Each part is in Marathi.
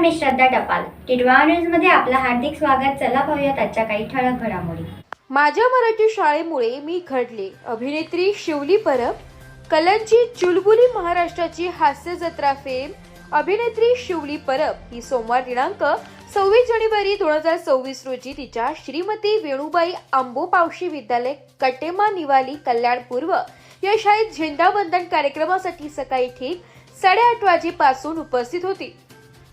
मी श्रद्धा टपाल. टिडवा न्यूजमध्ये आपलं हार्दिक स्वागत. चला पाहूयात आजच्या काही ठळक घडामोडी. माझ्या मराठी शाळेमुळे मी घडले. अभिनेत्री शिवली परब कलंची चुलबुली महाराष्ट्राची हास्य जत्रा फेम अभिनेत्री शिवली परब ही सोमवार दिनांक सव्वीस जानेवारी दोन हजार सव्वीस रोजी तिच्या श्रीमती वेणुबाई आंबोपावशी विद्यालय कटेमा निवाली कल्याण पूर्व या शाळेत झेंडावंदन कार्यक्रमासाठी सकाळी ठीक साडेआठ वाजेपासून उपस्थित होती.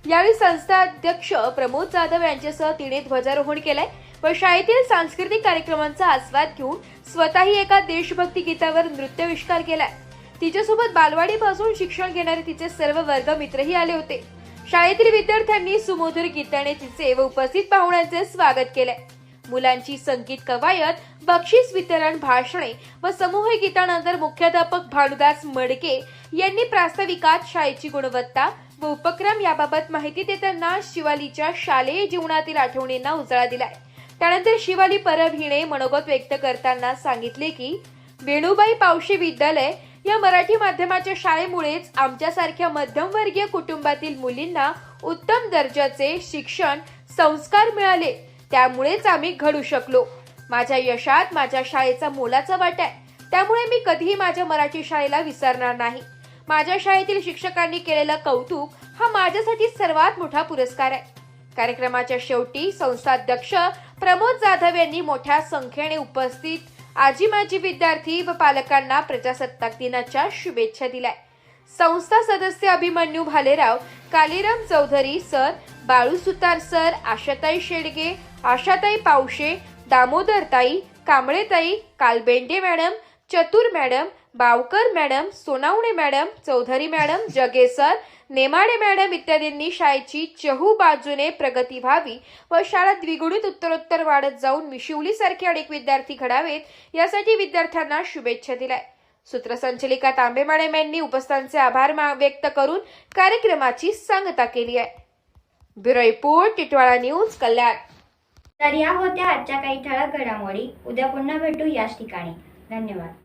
यावेळी संस्था अध्यक्ष प्रमोद जाधव यांच्यासह तिने ध्वजारोहण केलंय. व शाळेतील सांस्कृतिक कार्यक्रमांचा आस्वाद घेऊन स्वतःही एका देशभक्ती गीतावर नृत्यविष्कार केलाय. तिच्यासोबत बालवाडीपासून शिक्षण घेणारे तिचे सर्व वर्ग मित्रही आले होते. शाळेतील विद्यार्थ्यांनी सुमधुर गीताने तिचे व उपस्थित पाहुण्यांचे स्वागत केले मुलांची संगीत कवायत बक्षीस वितरण भाषणे व समूह गीतानंतर मुख्याध्यापक भानुदास मडके यांनी प्रास्ताविकात शाळेची गुणवत्ता व उपक्रम याबाबत माहिती देताना शिवालीच्या शालेय जीवनातील आठवणींना उजाळा दिलाय. त्यानंतर शिवाली परब हिने मनोगत व्यक्त करताना सांगितले की वेणुबाई पावशी विद्यालय या मराठी माध्यमाच्या शाळेमुळेच आमच्यासारख्या मध्यमवर्गीय कुटुंबातील मुलींना उत्तम दर्जाचे शिक्षण संस्कार मिळाले. त्यामुळेच आम्ही घडू शकलो. माझ्या यशात माझ्या शाळेचा मोलाचा वाटा आहे. त्यामुळे मी कधीही माझ्या मराठी शाळेला विसरणार नाही. माझ्या शाळेतील शिक्षकांनी केलेलं कौतुक हा माझ्यासाठी सर्वात मोठा पुरस्कार आहे. कार्यक्रमाच्या शेवटी संस्थाध्यक्ष प्रमोद जाधव यांनी मोठ्या संख्येने उपस्थित आजी माजी विद्यार्थी व पालकांना प्रजासत्ताक दिनाच्या शुभेच्छा दिल्या. संस्था सदस्य Abhimanyu Bhalerao Kaliram Chaudhari sir Balu Sutar sir Ashatai Shedge Ashatai Pawshe Damodartai Kambletai Kalbende madam Chatur madam Bavkar madam Sonawane madam Chaudhari madam Jagesar Nemade madam इत्यादींनी शाळेची चहू बाजूने प्रगती व्हावी व शाळा द्विगुणित उत्तरोत्तर वाढत जाऊन मिशिवलीसारखे अनेक विद्यार्थी घडावेत यासाठी विद्यार्थ्यांना शुभेच्छा दिल्या. सूत्रसंचलिका तांबे मॅडम यांनी उपस्थांचे आभार व्यक्त करून कार्यक्रमाची सांगता केली आहे. Bureau report Titwala news Kalyan. तर या होत्या आजच्या काही ठळक घडामोडी. उद्या पुन्हा भेटू याच ठिकाणी. धन्यवाद.